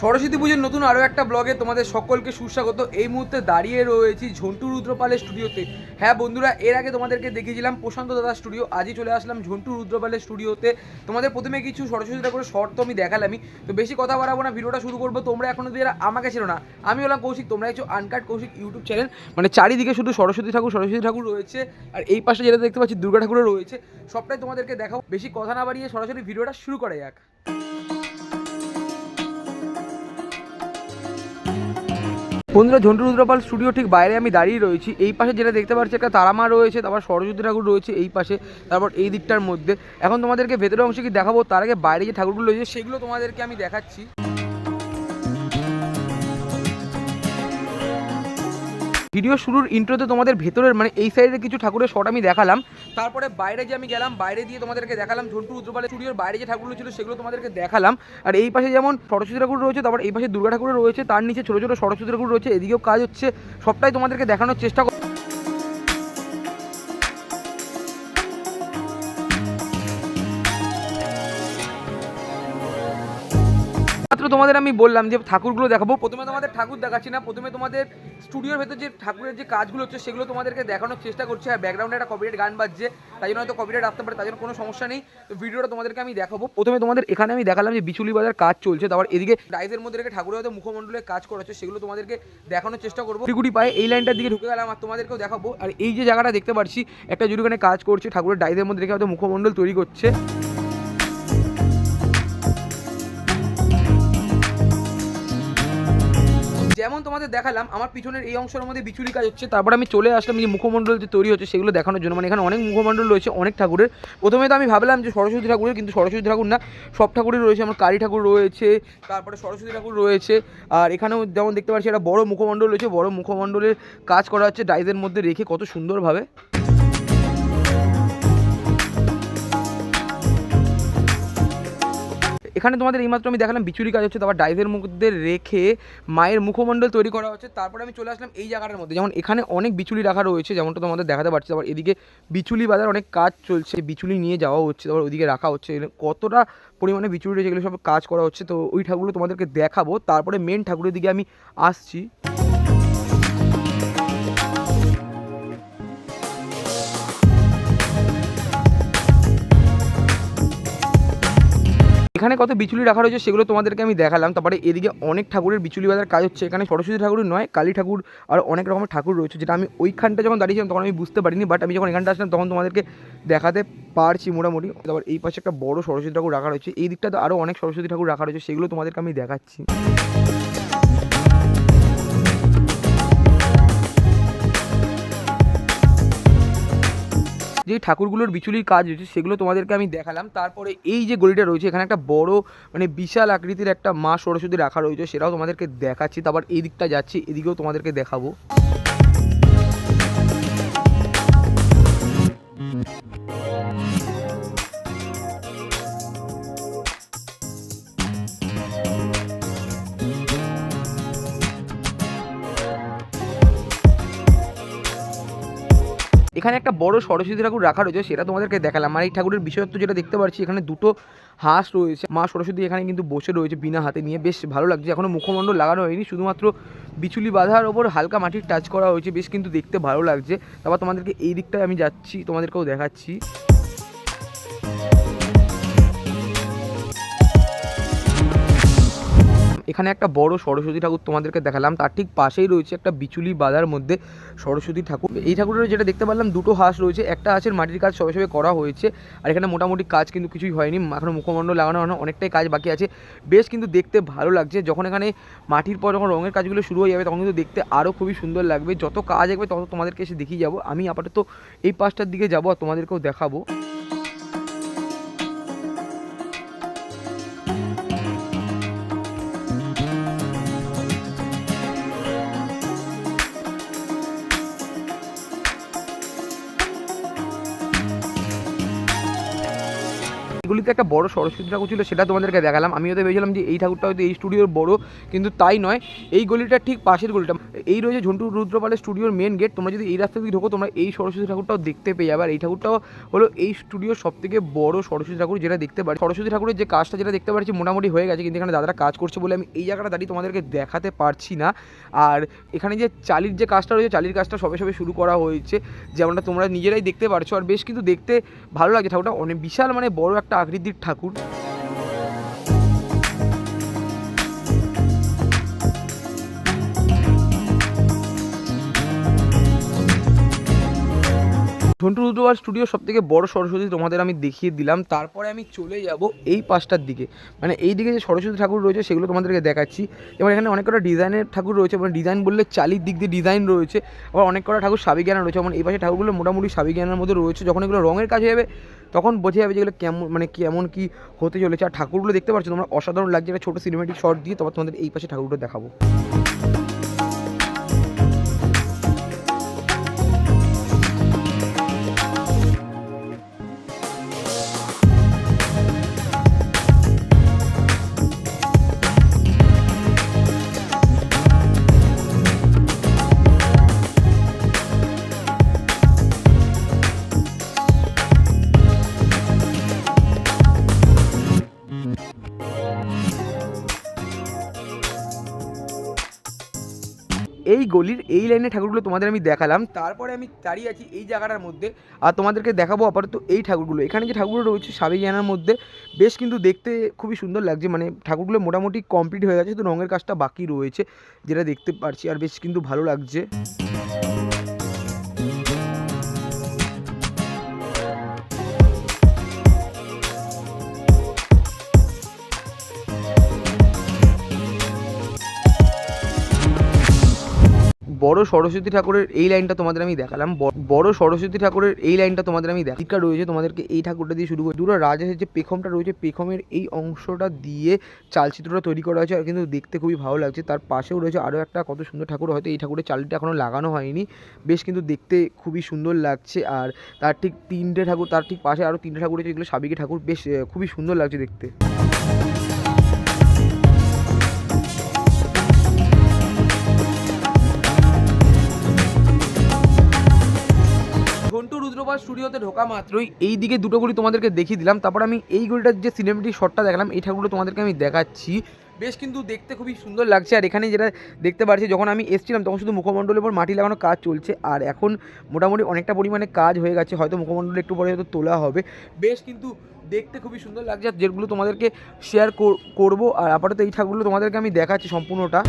সরস্বতী পুজোর নতুন আরও একটা ব্লগে তোমাদের সকলকে সুস্বাগত। এই মুহূর্তে দাঁড়িয়ে রয়েছি ঝন্টু রুদ্রপালের স্টুডিওতে হ্যাঁ বন্ধুরা, এর আগে তোমাদেরকে দেখিয়েছিলাম প্রশান্ত দাদা স্টুডিও আজই চলে আসলাম ঝন্টু রুদ্রপালের স্টুডিওতে তোমাদের প্রথমে কিছু সরস্বতী ঠাকুরের শর্ট তো আমি দেখালামই। তো বেশি কথা বাড়াবো না, ভিডিওটা শুরু করব। তোমরা এখনও যারা আমাকে ছিল না, আমি হলাম কৌশিক, তোমরা হচ্ছে আনকাট কৌশিক ইউটিউব চ্যানেল মানে চারিদিকে শুধু সরস্বতী ঠাকুর সরস্বতী ঠাকুর রয়েছে। আর এই পাশে যেটা দেখতে পাচ্ছি, দুর্গা ঠাকুরও রয়েছে। সবটাই তোমাদেরকে দেখাও বেশি কথা না বাড়িয়ে সরাসরি ভিডিওটা শুরু করা যাক। বন্ধুরা, ঝন্টু রুদ্রপাল স্টুডিও ঠিক বাইরে আমি দাঁড়িয়ে রয়েছি। এই পাশে যেটা দেখতে পাচ্ছি, একটা তারামা রয়েছে, তারপর সরস্বতী ঠাকুর রয়েছে এই পাশে, তারপর এই দিকটার মধ্যে। এখন তোমাদেরকে ভেতরের অংশে কি দেখাবো, তার আগে বাইরে যে ঠাকুরগুলো রয়েছে, সেগুলো তোমাদেরকে আমি দেখাচ্ছি। ভিডিও শুরুর ইন্ট্রোতে তোমাদের ভেতরের মানে এই সাইডের কিছু ঠাকুরের শট আমি দেখালাম। তারপরে বাইরে যে আমি গেলাম, বাইরে দিয়ে তোমাদেরকে দেখালাম ঝন্টু উদ্রপালের স্টুডিওর বাইরে যে ঠাকুরগুলো ছিল সেগুলো তোমাদেরকে দেখালাম। আর এই পাশে যেমন সরস্বতী ঠাকুর রয়েছে, তারপর এই পাশে দুর্গা ঠাকুর রয়েছে, তার নিচে ছোটো ছোটো সরস্বতী ঠাকুর রয়েছে, এদিকেও কাজ হচ্ছে। সবটাই তোমাদেরকে দেখানোর চেষ্টা তোমাদের আমি বললাম যে ঠাকুরগুলো দেখাবো। প্রথমে তোমাদের ঠাকুর দেখাচ্ছি না, প্রথমে তোমাদের স্টুডিওর ভেতর যে ঠাকুরের যে কাজগুলো হচ্ছে সেগুলো তোমাদেরকে দেখানোর চেষ্টা করছি আর ব্যাকগ্রাউন্ডে একটা কপিরাইট গান বাজছে, তাই জন্য হয়তো কপিরাইট আসতে পারে তাই জন্য কোনো সমস্যা নেই। তো ভিডিওটা তোমাদেরকে আমি দেখাবো। প্রথমে তোমাদের এখানে আমি দেখালাম যে বিচুলি বাজার কাজ চলছে, তারপর এদিকে ডাইসের মধ্যে রেখে ঠাকুরের হয়তো মুখমণ্ডলের কাজ করা সেগুলো তোমাদেরকে দেখানোর চেষ্টা করব। গুটি পায়ে এই লাইনটার দিকে ঢুকে গেলাম আর তোমাদেরকেও দেখাবো। আর এই যে জায়গাটা দেখতে পাচ্ছি, একটা জুড়িখানে কাজ করছে, ঠাকুরের ডাইসের মধ্যে রেখে হয়তো মুখমণ্ডল তৈরি করছে। যেমন তোমাদের দেখালাম, আমার পিছনের এই অংশের মধ্যে বিচুরি কাজ হচ্ছে, তারপর আমি চলে আসলাম যে মুখমণ্ডল যে তৈরি হচ্ছে, সেগুলো দেখানোর জন্য। মানে এখানে অনেক মুখমণ্ডল রয়েছে, অনেক ঠাকুরের। প্রথমে তো আমি ভাবলাম যে সরস্বতী ঠাকুরের, কিন্তু সরস্বতী ঠাকুর না, সব ঠাকুরই রয়েছে। আমার কালী ঠাকুর রয়েছে, তারপরে সরস্বতী ঠাকুর রয়েছে, আর এখানেও যেমন দেখতে পাচ্ছি, একটা বড় মুখমণ্ডল রয়েছে। বড় মুখমণ্ডলের কাজ করা হচ্ছে ডাইজের মধ্যে রেখে, কত সুন্দরভাবে। এখানে তোমাদের এইমাত্র আমি দেখালাম বিচুরি কাজ হচ্ছে, তারপর ডাইভের মধ্যে রেখে মায়ের মুখমণ্ডল তৈরি করা হচ্ছে, তারপরে আমি চলে আসলাম এই জায়গাটার মধ্যে। যেমন এখানে অনেক বিচুলি রাখা রয়েছে, যেমনটা তোমাদের দেখাতে পারছি, তারপর এদিকে বিচুলি বাজার অনেক কাজ চলছে, বিচুলি নিয়ে যাওয়া হচ্ছে, তারপর ওইদিকে রাখা হচ্ছে কতটা পরিমাণে বিচুলি রয়েছে, এগুলো সব কাজ করা হচ্ছে, তো ওই ঠাকুরগুলো তোমাদেরকে দেখাবো, তারপরে মেন ঠাকুরের দিকে আমি আসছি। এখানে কত বিচুলি রাখা রয়েছে সেগুলো তোমাদেরকে আমি দেখালাম। তারপরে এদিকে অনেক ঠাকুরের বিচুলি বাজার কাজ হচ্ছে। এখানে সরস্বতী ঠাকুর নয়, কালী ঠাকুর আর অনেক রকমের ঠাকুর রয়েছে, যেটা আমি ওইখানটা যখন দাঁড়িয়েছিলাম তখন আমি বুঝতে পারিনি বাট আমি যখন এখানটা আসলাম তখন তোমাদেরকে দেখাতে পারছি মোটামুটি। তারপর এই পাশে একটা বড় সরস্বতী ঠাকুর রাখা রয়েছে। এই দিকটা তো আরও অনেক সরস্বতী ঠাকুর রাখা রয়েছে, সেগুলো তোমাদেরকে আমি দেখাচ্ছি। যে ঠাকুরগুলোর বিচুলির কাজ রয়েছে সেগুলো তোমাদেরকে আমি দেখালাম। তারপরে এই যে গলিটা রয়েছে, এখানে একটা বড় মানে বিশাল আকৃতির একটা মা সরস্বতী রাখা রয়েছে, সেটাও তোমাদেরকে দেখাচ্ছি। তারপর এই দিকটা যাচ্ছি, এদিকেও তোমাদেরকে দেখাবো। এখানে একটা বড় সরস্বতী ঠাকুর রাখা রয়েছে, সেটা তোমাদেরকে দেখালাম। আর এই ঠাকুরের বিষয়ত্ব যেটা দেখতে পাচ্ছি, এখানে দুটো হাঁস রয়েছে। মা সরস্বতী এখানে কিন্তু বসে রয়েছে বিনা হাতে নিয়ে। বেশ ভালো লাগছে, এখনও মুখমণ্ডল লাগানো হয়নি, শুধুমাত্র বিচুলি বাঁধার ওপর হালকা মাটির টাচ করা হয়েছে। বেশ কিন্তু দেখতে ভালো লাগছে। তারপর তোমাদেরকে এই দিকটায় আমি যাচ্ছি, তোমাদেরকেও দেখাচ্ছি। এখানে একটা বড় সরস্বতী ঠাকুর তোমাদেরকে দেখালাম, তার ঠিক পাশেই রয়েছে একটা বিচুলি বাজার মধ্যে সরস্বতী ঠাকুর। এই ঠাকুরের যেটা দেখতে পারলাম, দুটো হাঁস রয়েছে, একটা হাঁসের মাটির কাজ সবে সবে করা হয়েছে, আর এখানে মোটামুটি কাজ কিন্তু কিছুই হয়নি, এখনও মুখমণ্ডল লাগানো হয়নি অনেকটাই কাজ বাকি আছে। বেশ কিন্তু দেখতে ভালো লাগছে, যখন এখানে মাটির পর যখন রঙের কাজগুলো শুরু হয়ে যাবে, তখন কিন্তু দেখতে আরও খুবই সুন্দর লাগবে। যত কাজ আসবে তত তোমাদেরকে এসে দেখিয়ে যাব। আমি আপাতত এই পাশটার দিকে যাব আর তোমাদেরকেও দেখাবো। এগুলিতে একটা বড় সরস্বতী ঠাকুর ছিল, সেটা তোমাদেরকে দেখালাম। আমি হয়তো ভেবেছিলাম যে এই ঠাকুরটা হয়তো এই স্টুডিওর বড়, কিন্তু তাই নয়। এই গলিটার ঠিক পাশের গলিটা। এই রয়েছে ঝন্টু রুদ্রপালের স্টুডিওর মেন গেট তোমরা যদি এই রাস্তা দিয়ে ঢোকো, তোমরা এই সরস্বতী ঠাকুরটাও দেখতে পেয়ে যাবে। আর এই ঠাকুরটাও হলো এই স্টুডিওর সব থেকে বড় সরস্বতী ঠাকুর যেটা দেখতে পারি সরস্বতী ঠাকুরের যে কাজটা যেটা দেখতে পাচ্ছি, মোটামুটি হয়ে গেছে, কিন্তু এখানে দাদারা কাজ করছে বলে আমি এই জায়গাটা দাঁড়িয়ে তোমাদেরকে দেখাতে পারছি না। আর এখানে যে চালির যে কাজটা রয়েছে, চালির কাজটা সবে সবে শুরু করা হয়েছে। যেমনটা তোমরা নিজেরাই দেখতে পারছ। আর বেশ কিন্তু দেখতে ভালো লাগে ঠাকুরটা অনেক বিশাল মানে বড় একটা আকৃতির ঠাকুর। ঝন্টু রুদ্রবার স্টুডিও সব থেকে বড় সরস্বতী তোমাদের আমি দেখিয়ে দিলাম। তারপরে আমি চলে যাব এই পাশটার দিকে। মানে এই দিকে যে সরস্বতী ঠাকুর রয়েছে, সেগুলো তোমাদেরকে দেখাচ্ছি। যেমন এখানে অনেক কটা ডিজাইনের ঠাকুর রয়েছে মানে ডিজাইন বললে চালির দিক দিয়ে ডিজাইন রয়েছে। আবার অনেক কটা ঠাকুর সাবিজ্ঞানা রয়েছে। যেমন এই পাশে ঠাকুরগুলো মোটামুটি সাবিজ্ঞানের মধ্যে রয়েছে। যখন এগুলো রঙের কাজ হয়ে যাবে, তখন বোঝা যাবে যেগুলো কেমন মানে কেমন কি হতে চলেছে। আর ঠাকুরগুলো দেখতে পাচ্ছ, তোমরা অসাধারণ লাগছে। একটা ছোটো সিনেমেটিক শট দিয়ে তারপর তোমাদের এই পাশে ঠাকুরগুলো দেখাবো। এই গলির এই লাইনে ঠাকুরগুলো তোমাদের আমি দেখালাম। তারপরে আমি দাঁড়িয়ে আছি এই জায়গাটার মধ্যে আর তোমাদেরকে দেখাবো আপাতত এই ঠাকুরগুলো। এখানে যে ঠাকুরগুলো রয়েছে সাবিজানার মধ্যে বেশ কিন্তু দেখতে খুবই সুন্দর লাগছে। মানে ঠাকুরগুলো মোটামুটি কমপ্লিট হয়ে গেছে, তো রঙের কাজটা বাকি রয়েছে, যেটা দেখতে পারছি। আর বেশ কিন্তু ভালো লাগছে। বড় সরস্বতী ঠাকুরের এই লাইনটা তোমাদের আমি দেখালাম। বড় সরস্বতী ঠাকুরের এই লাইনটা তোমাদের আমি দেখা রয়েছে, তোমাদেরকে এই ঠাকুরটা দিয়ে শুরু করে দুটো রাজহাঁসের যে পেখমটা রয়েছে, পেখমের এই অংশটা দিয়ে চালচিত্রটা তৈরি করা হয়েছে, আর কিন্তু দেখতে খুবই ভালো লাগছে। তার পাশেও রয়েছে আরও একটা কত সুন্দর ঠাকুর, হয়তো এই ঠাকুরের চালটা এখনও লাগানো হয়নি। বেশ কিন্তু দেখতে খুবই সুন্দর লাগছে, আর তার ঠিক তিনটে ঠাকুর, তার ঠিক পাশে আরও তিনটে ঠাকুর রয়েছে, যেগুলো সাবিকে ঠাকুর। বেশ খুবই সুন্দর লাগছে দেখতে। স্টুডিওতে ঢোকা মাত্রই এই দিকে দুটো গলি তোমাদেরকে দেখিয়ে দিলাম। তারপর আমি এই গলিটার যে সিনেমেটিক শটটা দেখালাম, এই ঠাকুরগুলো তোমাদেরকে আমি দেখাচ্ছি। বেশ কিন্তু দেখতে খুবই সুন্দর লাগছে। আর এখানে যেটা দেখতে পাচ্ছি যখন আমি এসেছিলাম, তখন শুধু মুখমণ্ডলের উপর মাটি লাগানো কাজ চলছে। আর এখন মোটামুটি অনেকটা পরিমাণে কাজ হয়ে গেছে। হয়তো মুখমণ্ডল একটু পরে হয়তো তোলা হবে। বেশ কিন্তু দেখতে খুবই সুন্দর লাগছে। যেগুলো তোমাদেরকে শেয়ার করব। আর আপাতত এই ঠাকুরগুলো তোমাদেরকে আমি দেখাচ্ছি সম্পূর্ণটা।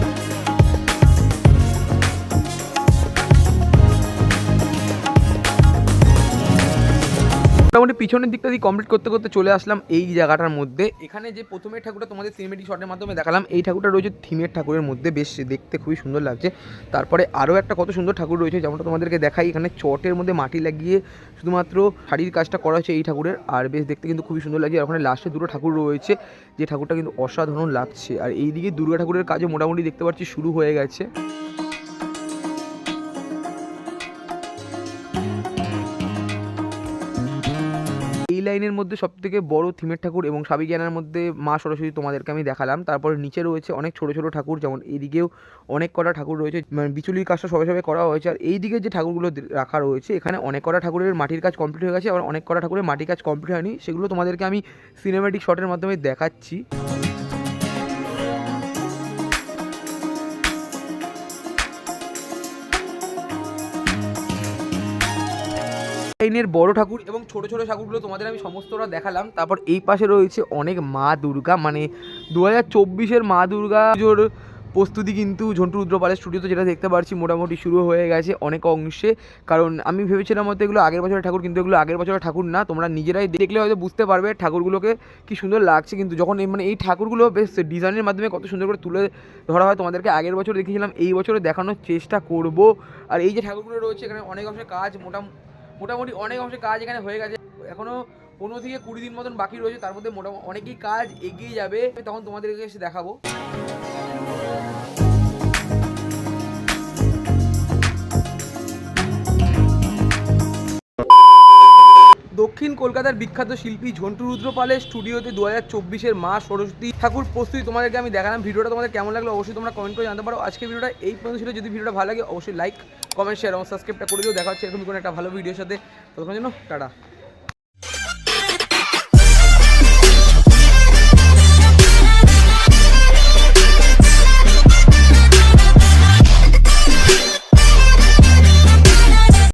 মোটামুটি পিছনের দিকটা দিয়ে কমপ্লিট করতে করতে চলে আসলাম এই জায়গাটার মধ্যে। এখানে যে প্রথমের ঠাকুরটা তোমাদের সিনেমেটিক শটের মাধ্যমে দেখালাম, এই ঠাকুরটা রয়েছে থিমের ঠাকুরের মধ্যে। বেশ, দেখতে খুবই সুন্দর লাগছে। তারপরে আরও একটা কত সুন্দর ঠাকুর রয়েছে, যেমনটা তোমাদেরকে দেখাই। এখানে চটের মধ্যে মাটি লাগিয়ে শুধুমাত্র শাড়ির কাজটা করা হয়েছে এই ঠাকুরের। আর বেশ, দেখতে কিন্তু খুবই সুন্দর লাগছে। আর ওখানে লাস্টে দুটো ঠাকুর রয়েছে, যে ঠাকুরটা কিন্তু অসাধারণ লাগছে। আর এইদিকে দুর্গা ঠাকুরের কাজও মোটামুটি দেখতে পাচ্ছি শুরু হয়ে গেছে। লাইনের মধ্যে সবথেকে বড় থিমের ঠাকুর এবং সাবিজ্ঞানের মধ্যে মা সরস্বতী তোমাদেরকে আমি দেখালাম। তারপর নিচে রয়েছে অনেক ছোট ছোট ঠাকুর, যেমন এদিকেও অনেক কটা ঠাকুর রয়েছে। মানে বিচুলির কাজটা সবে সবে করা হয়েছে। আর এই দিকে যে ঠাকুরগুলো রাখা রয়েছে, এখানে অনেক কটা ঠাকুরের মাটির কাজ কমপ্লিট হয়ে গেছে। আবার অনেক কটা ঠাকুরের মাটির কাজ কমপ্লিট হয়নি। সেগুলো তোমাদেরকে আমি সিনেমেটিক শটের মাধ্যমে দেখাচ্ছি। লাইনের বড় ঠাকুর এবং ছোট ছোট ঠাকুরগুলো তোমাদের আমি সমস্তটা দেখালাম। তারপর এই পাশে রয়েছে অনেক মা দুর্গা। মানে দু হাজার চব্বিশের মা দুর্গা পুজোর প্রস্তুতি কিন্তু ঝন্টু রুদ্রপালের স্টুডিওতে যেটা দেখতে পাচ্ছি মোটামুটি শুরু হয়ে গেছে অনেক অংশে। কারণ আমি ভেবেছিলাম হয়তো এগুলো আগের বছরের ঠাকুর, কিন্তু এগুলো আগের বছরের ঠাকুর না। তোমরা নিজেরাই দেখলে হয়তো বুঝতে পারবে ঠাকুরগুলোকে কি সুন্দর লাগছে। কিন্তু যখন মানে এই ঠাকুরগুলো বেশ ডিজাইনের মাধ্যমে কত সুন্দর করে তুলে ধরা হয়, তোমাদেরকে আগের বছর দেখিয়েছিলাম। এই বছরে দেখানোর চেষ্টা করব। আর এই যে ঠাকুরগুলো রয়েছে, এখানে অনেক অংশে কাজ মোটামুটি মোটামুটি অনেক অংশে কাজ এখানে হয়ে গেছে। এখনও পনেরো থেকে কুড়ি দিন মতন বাকি রয়েছে, তার মধ্যে মোটামুটি অনেকেই কাজ এগিয়ে যাবে। তখন তোমাদেরকে এসে দেখাবো। দক্ষিণ কলকাতার বিখ্যাত শিল্পী ঝন্টু রুদ্রপালের স্টুডিওতে দু হাজার চব্বিশের মা সরস্বতী ঠাকুর প্রস্তুতি তোমাদেরকে আমি দেখালাম। ভিডিওটা তোমাদের কেমন লাগল অবশ্যই তোমরা কমেন্ট করে জানতে পারো। আজকে ভিডিওটা এই পর্যন্ত ছিল। যদি ভিডিওটা ভালো লাগে, অবশ্যই লাইক কমেন্ট শেয়ার এবং সাবস্ক্রাইবটা করে দিও। দেখা হচ্ছে এরকম কোনো একটা ভালো ভিডিওর সাথে। ততক্ষণ জন্য, টাটা।